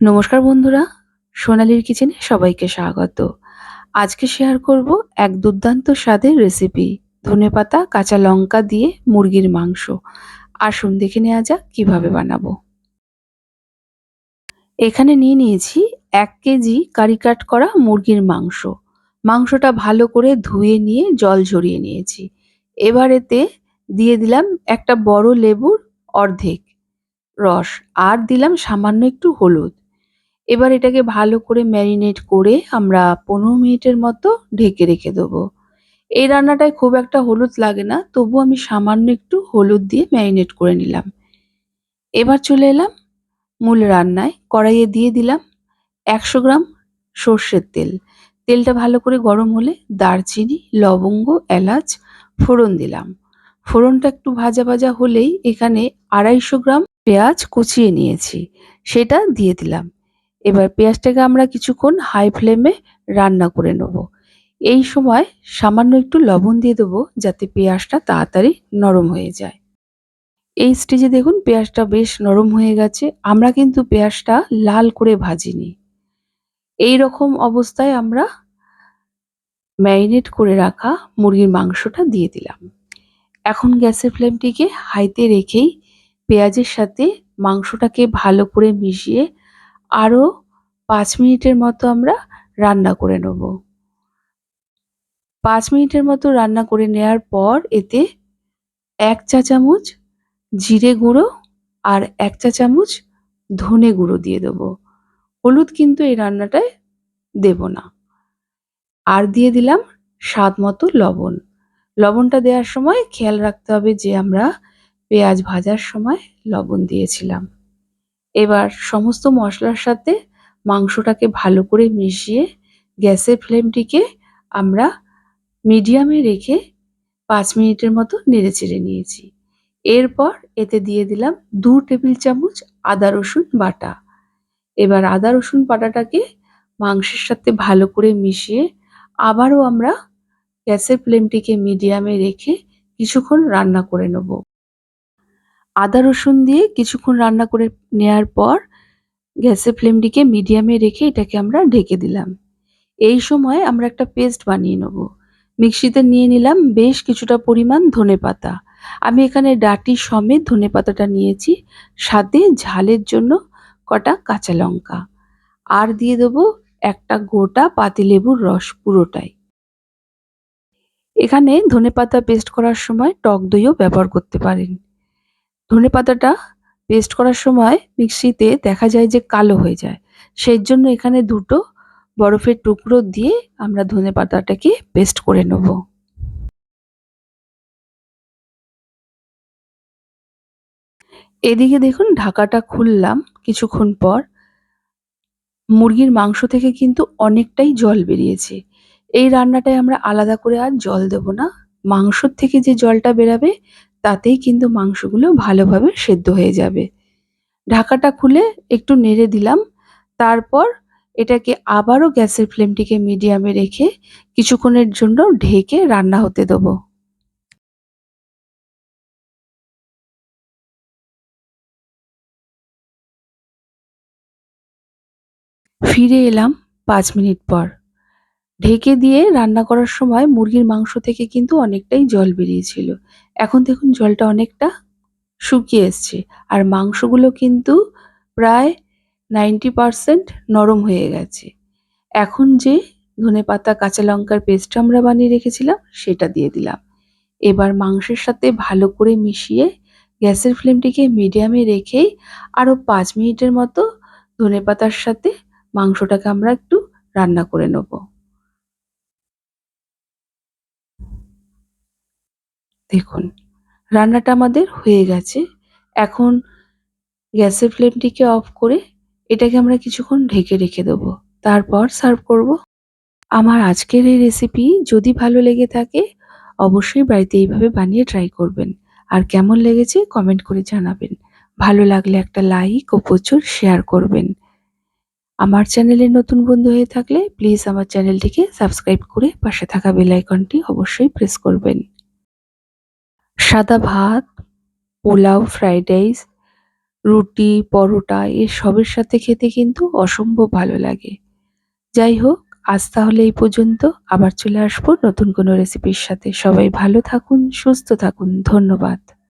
নমস্কার বন্ধুরা, সোনালির কিচেনে সবাইকে স্বাগত। আজকে শেয়ার করব এক দুর্দান্ত স্বাদের রেসিপি ধনেপাতা কাঁচা লঙ্কা দিয়ে মুরগির মাংস। আসুন দেখে নেওয়া যাক কীভাবে বানাবো। এখানে নিয়ে নিয়েছি এক কেজি কারি কাট করা মুরগির মাংস। মাংসটা ভালো করে ধুয়ে নিয়ে জল ঝরিয়ে নিয়েছি। এবার এতে দিয়ে দিলাম একটা বড় লেবুর অর্ধেক রস, আর দিলাম সামান্য একটু হলুদ। এবার এটাকে ভালো করে ম্যারিনেট করে আমরা পনেরো মিনিটের মতো ঢেকে রেখে দেবো। এই রান্নাটায় খুব একটা হলুদ লাগে না, তবু আমি সামান্য একটু হলুদ দিয়ে ম্যারিনেট করে নিলাম। এবার চলে এলাম মূল রান্নায়, কড়াইয়ে দিয়ে দিলাম একশো গ্রাম সর্ষের তেল। তেলটা ভালো করে গরম হলে দারচিনি, লবঙ্গ, এলাচ, ফোড়ন দিলাম। ফোড়নটা একটু ভাজা ভাজা হলেই এখানে আড়াইশো গ্রাম পেঁয়াজ কুচিয়ে নিয়েছি, সেটা দিয়ে দিলাম। এবার পেঁয়াজটাকে আমরা কিছুক্ষণ হাই ফ্লেমে রান্না করে নেব। এই সময় সামান্য একটু লবণ দিয়ে দেবো যাতে পেঁয়াজটা তাড়াতাড়ি নরম হয়ে যায়। এই স্টেজে দেখুন পেঁয়াজটা বেশ নরম হয়ে গেছে। আমরা কিন্তু পেঁয়াজটা লাল করে ভাজিনি। এই রকম অবস্থায় আমরা ম্যারিনেট করে রাখা মুরগির মাংসটা দিয়ে দিলাম। এখন গ্যাসের ফ্লেমটিকে হাইতে রেখেই পেঁয়াজের সাথে মাংসটাকে ভালো করে মিশিয়ে আরও পাঁচ মিনিটের মতো আমরা রান্না করে নেব। পাঁচ মিনিটের মতো রান্না করে নেওয়ার পর এতে এক চা চামচ জিরে গুঁড়ো আর এক চা চামচ ধনে গুঁড়ো দিয়ে দেবো। হলুদ কিন্তু এই রান্নাটায় দেব না। আর দিয়ে দিলাম স্বাদ মতো লবণ। লবণটা দেওয়ার সময় খেয়াল রাখতে হবে যে আমরা পেঁয়াজ ভাজার সময় লবণ দিয়েছিলাম। এবার সমস্ত মশলার সাথে মাংসটাকে ভালো করে মিশিয়ে গ্যাসের ফ্লেমটিকে আমরা মিডিয়ামে রেখে পাঁচ মিনিটের মতো নেড়ে চেড়ে নিয়েছি। এরপর এতে দিয়ে দিলাম দু টেবিল চামচ আদা রসুন বাটা। এবার আদা রসুন বাটাটাকে মাংসের সাথে ভালো করে মিশিয়ে আবারও আমরা গ্যাসের ফ্লেমটিকে মিডিয়ামে রেখে কিছুক্ষণ রান্না করে নেব। আদা রসুন দিয়ে কিছুক্ষণ রান্না করে নেয়ার পর গ্যাসের ফ্লেমটিকে মিডিয়ামে রেখে এটাকে আমরা ঢেকে দিলাম। এই সময় আমরা একটা পেস্ট বানিয়ে নেব। মিক্সিতে নিয়ে নিলাম বেশ কিছুটা পরিমাণ ধনে পাতা। আমি এখানে ডাটি সমেত ধনে পাতাটা নিয়েছি, সাথে ঝালের জন্য কটা কাঁচা লঙ্কা। আর দিয়ে দেবো একটা গোটা পাতিলেবুর রস পুরোটাই। এখানে ধনে পাতা পেস্ট করার সময় টক দইও ব্যবহার করতে পারেন। ধনে পাতাটা পেস্ট করার সময় মিক্সিতে দেখা যায় যে কালো হয়ে যায়। সেই জন্য এখানে দুটো বরফের টুকরো দিয়ে আমরা ধনে পাতাটাকে পেস্ট করে নেব। এদিকে দেখুন ঢাকাটা খুললাম কিছুক্ষণ পর। মুরগির মাংস থেকে কিন্তু অনেকটাই জল বেরিয়েছে। এই রান্নাটায় আমরা আলাদা করে আর জল দেব না। মাংসর থেকে যে জলটা বেরাবে তাতেই কিন্তু মাংসগুলো ভালোভাবে সেদ্ধ হয়ে যাবে। ঢাকাটা খুলে একটু নেড়ে দিলাম। তারপর এটাকে আবারও গ্যাসের ফ্লেমটিকে মিডিয়ামে রেখে কিছুক্ষণের জন্য ঢেকে রান্না হতে দেবো। ফিরে এলাম পাঁচ মিনিট পর। ঢেকে দিয়ে রান্না করার সময় মুরগির মাংস থেকে কিন্তু অনেকটাই জল বেরিয়েছিল। এখন দেখুন জলটা অনেকটা শুকিয়ে এসছে। আর মাংসগুলো কিন্তু প্রায় নাইনটি পারসেন্ট নরম হয়ে গেছে। এখন যে ধনে পাতা, কাঁচা লঙ্কার পেস্ট আমরা বানিয়ে রেখেছিলাম, সেটা দিয়ে দিলাম। এবার মাংসের সাথে ভালো করে মিশিয়ে গ্যাসের ফ্লেমটিকে মিডিয়ামে রেখেই আরও পাঁচ মিনিটের মতো ধনে পাতার সাথে মাংসটাকে আমরা একটু রান্না করে নেব। দেখুন, রান্নাটা আমাদের হয়ে গেছে। এখন গ্যাসের ফ্লেমটিকে অফ করে এটাকে আমরা কিছুক্ষণ ঢেকে রেখে দেবো। তারপর সার্ভ করব। আমার আজকের এই রেসিপি যদি ভালো লেগে থাকে, অবশ্যই বাড়িতে এইভাবে বানিয়ে ট্রাই করবেন। আর কেমন লেগেছে কমেন্ট করে জানাবেন। ভালো লাগলে একটা লাইক ও প্রচুর শেয়ার করবেন। আমার চ্যানেলে নতুন বন্ধু হয়ে থাকলে প্লিজ আমার চ্যানেলটিকে সাবস্ক্রাইব করে পাশে থাকা বেল আইকনটি অবশ্যই প্রেস করবেন। সাদা ভাত, পোলাও ফ্রাইড রাইস রুটি, পরোটা এসবের সাথে খেতে কিন্তু অসম্ভব ভালো লাগে। যাই হোক, আজ তাহলে এই পর্যন্ত। আবার চলে আসব নতুন কোনো রেসিপির সাথে। সবাই ভালো থাকুন, সুস্থ থাকুন। ধন্যবাদ।